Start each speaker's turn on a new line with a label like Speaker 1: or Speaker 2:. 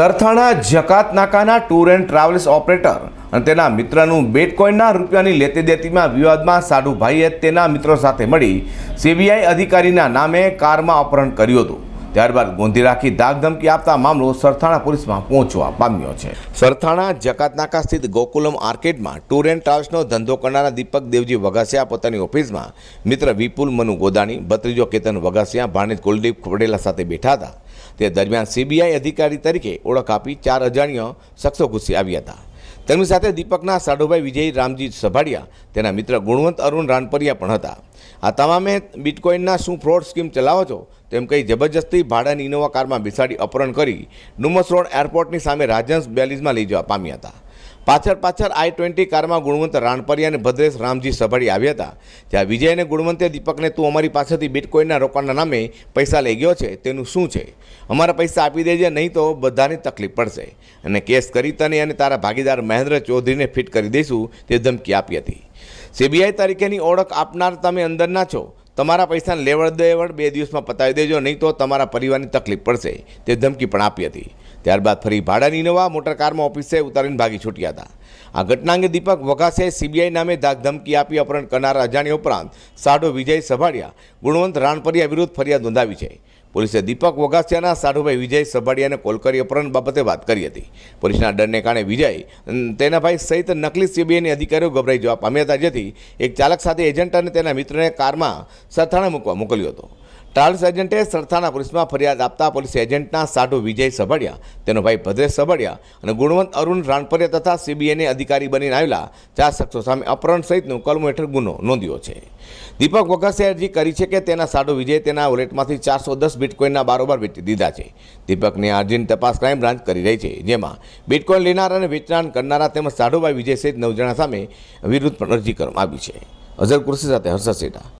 Speaker 1: સરથાણા જકાત નાકાના tour and travels operator અને તેના મિત્રનું બેટકોઇનના રૂપિયાની લેતી દેતીમાં વિવાદમાં સાડુભાઈએ તેના મિત્રો સાથે મળી સીબીઆઈ અધિકારીના નામે કારમાં અપહરણ કર્યું હતું. ત્યારબાદ ગોંધી રાખી ધાકધમકી આપતા મામલો સરથાણા પોલીસમાં પહોંચવા પામ્યો છે. સરથાણા, જકાતનાકા સ્થિત ગોકુલમ આર્કેડમાં ટૂર એન્ડ ટ્રાવેલ્સનો ધંધો કરનારા દીપક દેવજી વઘાસિયા પોતાની ઓફિસમાં મિત્ર વિપુલ મનુ ગોદાણી, ભત્રીજો કેતન વઘાસિયા ભાણેજ કુલદીપ ખવડેલા સાથે બેઠા હતા. તે દરમિયાન સીબીઆઈ અધિકારી તરીકે ઓળખ આપી ચાર અજાણ્યો શખ્સો ઘૂસી આવ્યા હતા. તેમની સાથે દીપકના સાડુભાઈ વિજય, રામજી સભાડિયા, તેના મિત્ર ગુણવંત અરુણ રાનપરિયા પણ હતા. આ તમામે બિટકોઇનના શું ફ્રોડ સ્કીમ ચલાવો છો? તેમ કહી જબરજસ્તી ભાડાની ઇનોવા કારમાં બેસાડી અપહરણ કરી ડુમસ રોડ એરપોર્ટની સામે રાજહંસ બેલીઝમાં લઈ જવા પામ્યા હતા. પાછળ પાછળ આઈ ટ્વેન્ટી કારમાં ગુણવંત રાણપરિયા અને ભદ્રેશ રામજી સભાડી આવ્યા હતા. ત્યાં વિજય અને ગુણવંતે દીપકને તું અમારી પાસેથી બિટકોઈનના રોકાણના નામે પૈસા લઈ ગયો છે, તેનું શું છે? અમારા પૈસા આપી દેજે, નહીં તો બધાને તકલીફ પડશે. અને કેસ કરી તને અને તારા ભાગીદાર મહેન્દ્ર ચૌધરીને ફિટ કરી દઈશું, તે ધમકી આપી હતી. સીબીઆઈ તરીકેની ઓળખ આપનાર તમે અંદરના છો. તમારા પૈસાને લેવડ દેવડ બે દિવસમાં પતાવી દેજો, નહીં તો તમારા પરિવારની તકલીફ પડશે, તે ધમકી પણ આપી હતી. ત્યારબાદ ફરી ભાડાની ઇનોવા મોટર કારમાં ઓફિસે ઉતારીને ભાગી છૂટ્યા હતા. આ ઘટના અંગે દીપક વઘાસે સીબીઆઈ નામે ધાકધમકી આપી અપહરણ કરનારા અજાણ્યા ઉપરાંત સાઢો વિજય સભાડિયા, ગુણવંત રાણપરિયા વિરુદ્ધ ફરિયાદ નોંધાવી છે. પોલીસે દીપક વઘાસિયાના સાઢુભાઈ વિજય સભાડિયાને કોલ કરી અપહરણ બાબતે વાત કરી હતી. પોલીસના ડરને કારણે વિજય તેના ભાઈ સહિત નકલી સીબીઆઈની અધિકારીઓ ગભરાઈ જવા પામ્યા હતા, જેથી એક ચાલક સાથે એજન્ટ અને તેના મિત્રને કારમાં સથાણે મૂકવા મોકલ્યો હતો. ટ્રાવેલ્સ એજન્ટે સરથાણા પોલીસમાં ફરિયાદ આપતા પોલીસ એજન્ટના સાઢુ વિજય સભાડિયા, તેનો ભાઈ ભદ્રેશ સભાડિયા અને ગુણવંત અરુણ રાણપરિયા તથા સીબીઆઈને અધિકારી બનીને આવેલા ચાર શખ્સો સામે અપહરણ સહિતનું કલમો હેઠળ ગુનો નોંધ્યો છે. દીપક વઘાસે અરજી કરી છે કે તેના સાઢુ વિજય તેના વોલેટમાંથી ચારસો દસ બિટકોઇનના બારોબાર વેચી દીધા છે. દીપકની અરજીની તપાસ ક્રાઇમ બ્રાન્ચ કરી રહી છે, જેમાં બિટકોઇન લેનાર અને વેચાણ કરનારા તેમજ સાઢુભાઈ વિજય સહિત નવ જણા સામે વિરુદ્ધ પણ અરજી કરવામાં આવી છે. અઝર કુર્સી સાથે હર્ષદ સેઠા